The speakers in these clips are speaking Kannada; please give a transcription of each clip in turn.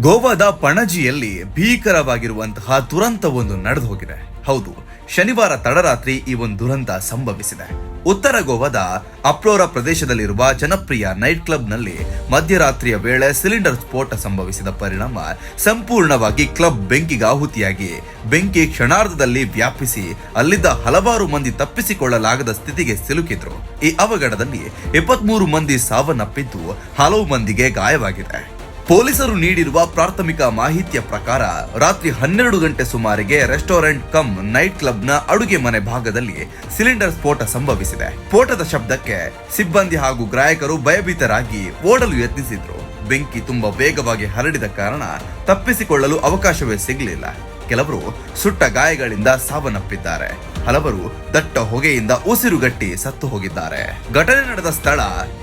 ಗೋವಾದ ಪಣಜಿಯಲ್ಲಿ ಭೀಕರವಾಗಿರುವಂತಹ ದುರಂತವೊಂದು ನಡೆದು ಹೋಗಿದೆ ಹೌದು, ಶನಿವಾರ ತಡರಾತ್ರಿ ಈ ಒಂದು ದುರಂತ ಸಂಭವಿಸಿದೆ. ಉತ್ತರ ಗೋವಾದ ಅಪ್ಲೋರ ಪ್ರದೇಶದಲ್ಲಿರುವ ಜನಪ್ರಿಯ ನೈಟ್ ಕ್ಲಬ್ನಲ್ಲಿ ಮಧ್ಯರಾತ್ರಿಯ ವೇಳೆ ಸಿಲಿಂಡರ್ ಸ್ಫೋಟ ಸಂಭವಿಸಿದ ಪರಿಣಾಮ ಸಂಪೂರ್ಣವಾಗಿ ಕ್ಲಬ್ ಬೆಂಕಿಗೆ ಆಹುತಿಯಾಗಿ, ಬೆಂಕಿ ಕ್ಷಣಾರ್ಧದಲ್ಲಿ ವ್ಯಾಪಿಸಿ ಅಲ್ಲಿದ್ದ ಹಲವಾರು ಮಂದಿ ತಪ್ಪಿಸಿಕೊಳ್ಳಲಾಗದ ಸ್ಥಿತಿಗೆ ಸಿಲುಕಿದ್ರು. ಈ ಅವಘಡದಲ್ಲಿ ಇಪ್ಪತ್ಮೂರು ಮಂದಿ ಸಾವನ್ನಪ್ಪಿದ್ದು ಹಲವು ಮಂದಿಗೆ ಗಾಯವಾಗಿದೆ. ಪೊಲೀಸರು ನೀಡಿರುವ ಪ್ರಾಥಮಿಕ ಮಾಹಿತಿಯ ಪ್ರಕಾರ ರಾತ್ರಿ ಹನ್ನೆರಡು ಗಂಟೆ ಸುಮಾರಿಗೆ ರೆಸ್ಟೋರೆಂಟ್ ಕಮ್ ನೈಟ್ ಕ್ಲಬ್ನ ಅಡುಗೆ ಮನೆ ಭಾಗದಲ್ಲಿ ಸಿಲಿಂಡರ್ ಸ್ಫೋಟ ಸಂಭವಿಸಿದೆ. ಸ್ಫೋಟದ ಶಬ್ದಕ್ಕೆ ಸಿಬ್ಬಂದಿ ಹಾಗೂ ಗ್ರಾಹಕರು ಭಯಭೀತರಾಗಿ ಓಡಲು ಯತ್ನಿಸಿದ್ರು. ಬೆಂಕಿ ತುಂಬಾ ವೇಗವಾಗಿ ಹರಡಿದ ಕಾರಣ ತಪ್ಪಿಸಿಕೊಳ್ಳಲು ಅವಕಾಶವೇ ಸಿಗಲಿಲ್ಲ. ಕೆಲವರು ಸುಟ್ಟ ಗಾಯಗಳಿಂದ ಸಾವನ್ನಪ್ಪಿದ್ದಾರೆ. ಹಲವರು ದಟ್ಟ ಹೊಗೆಯಿಂದ ಉಸಿರುಗಟ್ಟಿ ಸತ್ತು ಹೋಗಿದ್ದಾರೆ. ಘಟನೆ ನಡೆದ ಸ್ಥಳ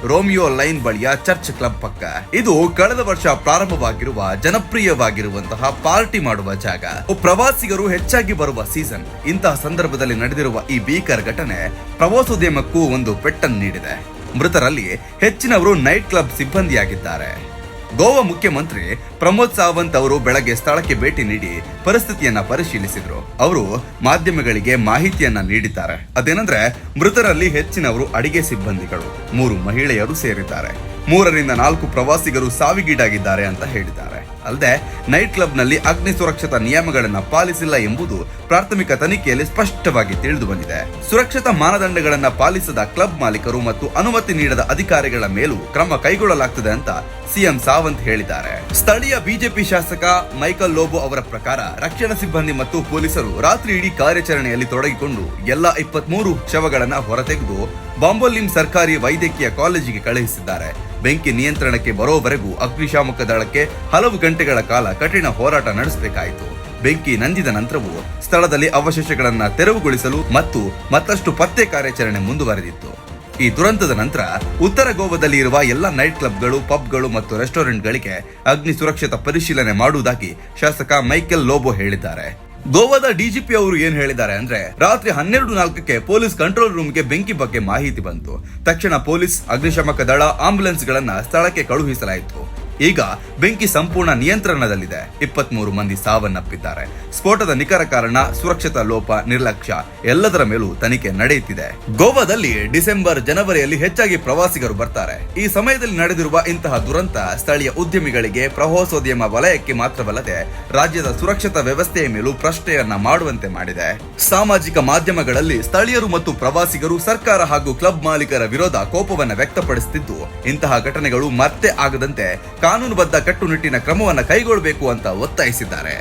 ರೋಮಿಯೋ ಲೈನ್ ಬಳಿಯ ಚರ್ಚ್ ಕ್ಲಬ್ ಪಕ್ಕ. ಇದು ಕಳೆದ ವರ್ಷ ಪ್ರಾರಂಭವಾಗಿರುವ ಜನಪ್ರಿಯವಾಗಿರುವಂತಹ ಪಾರ್ಟಿ ಮಾಡುವ ಜಾಗ. ಪ್ರವಾಸಿಗರು ಹೆಚ್ಚಾಗಿ ಬರುವ ಸೀಸನ್. ಇಂತಹ ಸಂದರ್ಭದಲ್ಲಿ ನಡೆದಿರುವ ಈ ಭೀಕರ ಘಟನೆ ಪ್ರವಾಸೋದ್ಯಮಕ್ಕೂ ಒಂದು ಪೆಟ್ಟನ್ನು ನೀಡಿದೆ. ಮೃತರಲ್ಲಿ ಹೆಚ್ಚಿನವರು ನೈಟ್ ಕ್ಲಬ್ ಸಿಬ್ಬಂದಿಯಾಗಿದ್ದಾರೆ. ಗೋವಾ ಮುಖ್ಯಮಂತ್ರಿ ಪ್ರಮೋದ್ ಸಾವಂತ್ ಅವರು ಬೆಳಗ್ಗೆ ಸ್ಥಳಕ್ಕೆ ಭೇಟಿ ನೀಡಿ ಪರಿಸ್ಥಿತಿಯನ್ನ ಪರಿಶೀಲಿಸಿದ್ರು. ಅವರು ಮಾಧ್ಯಮಗಳಿಗೆ ಮಾಹಿತಿಯನ್ನ ನೀಡಿದ್ದಾರೆ. ಅದೇನಂದ್ರೆ, ಮೃತರಲ್ಲಿ ಹೆಚ್ಚಿನವರು ಅಡಿಗೆ ಸಿಬ್ಬಂದಿಗಳು. ಮೂರು ಮಹಿಳೆಯರು ಸೇರಿದ್ದಾರೆ. ಮೂರರಿಂದ ನಾಲ್ಕು ಪ್ರವಾಸಿಗರು ಸಾವಿಗೀಡಾಗಿದ್ದಾರೆ ಅಂತ ಹೇಳಿದ್ದಾರೆ. ಅಲ್ಲದೆ, ನೈಟ್ ಕ್ಲಬ್ನಲ್ಲಿ ಅಗ್ನಿ ಸುರಕ್ಷತಾ ನಿಯಮಗಳನ್ನ ಪಾಲಿಸಿಲ್ಲ ಎಂಬುದು ಪ್ರಾಥಮಿಕ ತನಿಖೆಯಲ್ಲಿ ಸ್ಪಷ್ಟವಾಗಿ ತಿಳಿದು ಬಂದಿದೆ. ಸುರಕ್ಷತಾ ಮಾನದಂಡಗಳನ್ನ ಪಾಲಿಸದ ಕ್ಲಬ್ ಮಾಲೀಕರು ಮತ್ತು ಅನುಮತಿ ನೀಡದ ಅಧಿಕಾರಿಗಳ ಮೇಲೂ ಕ್ರಮ ಕೈಗೊಳ್ಳಲಾಗ್ತದೆ ಅಂತ ಸಿಎಂ ಸಾವಂತ್ ಹೇಳಿದ್ದಾರೆ. ಸ್ಥಳೀಯ ಬಿಜೆಪಿ ಶಾಸಕ ಮೈಕಲ್ ಲೋಬೋ ಅವರ ಪ್ರಕಾರ ರಕ್ಷಣಾ ಸಿಬ್ಬಂದಿ ಮತ್ತು ಪೊಲೀಸರು ರಾತ್ರಿ ಇಡೀ ಕಾರ್ಯಾಚರಣೆಯಲ್ಲಿ ತೊಡಗಿಕೊಂಡು ಎಲ್ಲ ಇಪ್ಪತ್ಮೂರು ಶವಗಳನ್ನು ಹೊರತೆಗೆದು ಬಾಂಬೋಲಿಂ ಸರ್ಕಾರಿ ವೈದ್ಯಕೀಯ ಕಾಲೇಜಿಗೆ ಕಳುಹಿಸಿದ್ದಾರೆ. ಬೆಂಕಿ ನಿಯಂತ್ರಣಕ್ಕೆ ಬರೋವರೆಗೂ ಅಗ್ನಿಶಾಮಕ ದಳಕ್ಕೆ ಹಲವು ಗಂಟೆಗಳ ಕಾಲ ಕಠಿಣ ಹೋರಾಟ ನಡೆಸಬೇಕಾಯಿತು. ಬೆಂಕಿ ನಂದಿದ ನಂತರವೂ ಸ್ಥಳದಲ್ಲಿ ಅವಶೇಷಗಳನ್ನು ತೆರವುಗೊಳಿಸಲು ಮತ್ತು ಮತ್ತಷ್ಟು ಪತ್ತೆ ಕಾರ್ಯಾಚರಣೆ ಮುಂದುವರೆದಿತ್ತು. ಈ ದುರಂತದ ನಂತರ ಉತ್ತರ ಗೋವಾದಲ್ಲಿ ಇರುವ ಎಲ್ಲ ನೈಟ್ ಕ್ಲಬ್ಗಳು, ಪಬ್ಗಳು ಮತ್ತು ರೆಸ್ಟೋರೆಂಟ್ಗಳಿಗೆ ಅಗ್ನಿ ಸುರಕ್ಷತಾ ಪರಿಶೀಲನೆ ಮಾಡುವುದಾಗಿ ಶಾಸಕ ಮೈಕೆಲ್ ಲೋಬೋ ಹೇಳಿದ್ದಾರೆ. ಗೋವಾದ ಡಿಜಿಪಿ ಅವರು ಏನ್ ಹೇಳಿದ್ದಾರೆ ಅಂದ್ರೆ, ರಾತ್ರಿ ಹನ್ನೆರಡು ನಾಲ್ಕಕ್ಕೆ ಪೊಲೀಸ್ ಕಂಟ್ರೋಲ್ ರೂಮ್ಗೆ ಬೆಂಕಿ ಬಗ್ಗೆ ಮಾಹಿತಿ ಬಂತು. ತಕ್ಷಣ ಪೊಲೀಸ್, ಅಗ್ನಿಶಾಮಕ ದಳ ಆಂಬ್ಯುಲೆನ್ಸ್ ಗಳನ್ನ ಸ್ಥಳಕ್ಕೆ ಕಳುಹಿಸಲಾಯಿತು. ಈಗ ಬೆಂಕಿ ಸಂಪೂರ್ಣ ನಿಯಂತ್ರಣದಲ್ಲಿದೆ. ಇಪ್ಪತ್ಮೂರು ಮಂದಿ ಸಾವನ್ನಪ್ಪಿದ್ದಾರೆ. ಸ್ಫೋಟದ ನಿಖರ ಕಾರಣ ಸುರಕ್ಷತಾ ಲೋಪ, ನಿರ್ಲಕ್ಷ್ಯ ಎಲ್ಲದರ ಮೇಲೂ ತನಿಖೆ ನಡೆಯುತ್ತಿದೆ. ಗೋವಾದಲ್ಲಿ ಡಿಸೆಂಬರ್ ಜನವರಿಯಲ್ಲಿ ಹೆಚ್ಚಾಗಿ ಪ್ರವಾಸಿಗರು ಬರ್ತಾರೆ. ಈ ಸಮಯದಲ್ಲಿ ನಡೆದಿರುವ ಇಂತಹ ದುರಂತ ಸ್ಥಳೀಯ ಉದ್ಯಮಿಗಳಿಗೆ ಪ್ರವಾಸೋದ್ಯಮ ವಲಯಕ್ಕೆ ಮಾತ್ರವಲ್ಲದೆ ರಾಜ್ಯದ ಸುರಕ್ಷತಾ ವ್ಯವಸ್ಥೆಯ ಮೇಲೂ ಪ್ರಶ್ನೆಯನ್ನ ಮಾಡುವಂತೆ ಮಾಡಿದೆ. ಸಾಮಾಜಿಕ ಮಾಧ್ಯಮಗಳಲ್ಲಿ ಸ್ಥಳೀಯರು ಮತ್ತು ಪ್ರವಾಸಿಗರು ಸರ್ಕಾರ ಹಾಗೂ ಕ್ಲಬ್ ಮಾಲೀಕರ ವಿರೋಧ ಕೋಪವನ್ನು ವ್ಯಕ್ತಪಡಿಸುತ್ತಿದ್ದು ಇಂತಹ ಘಟನೆಗಳು ಮತ್ತೆ ಆಗದಂತೆ ಕಾನೂನುಬದ್ಧ ಕಟ್ಟುನಿಟ್ಟಿನ ಕ್ರಮವನ್ನು ಕೈಗೊಳ್ಳಬೇಕು ಅಂತ ಒತ್ತಾಯಿಸಿದ್ದಾರೆ.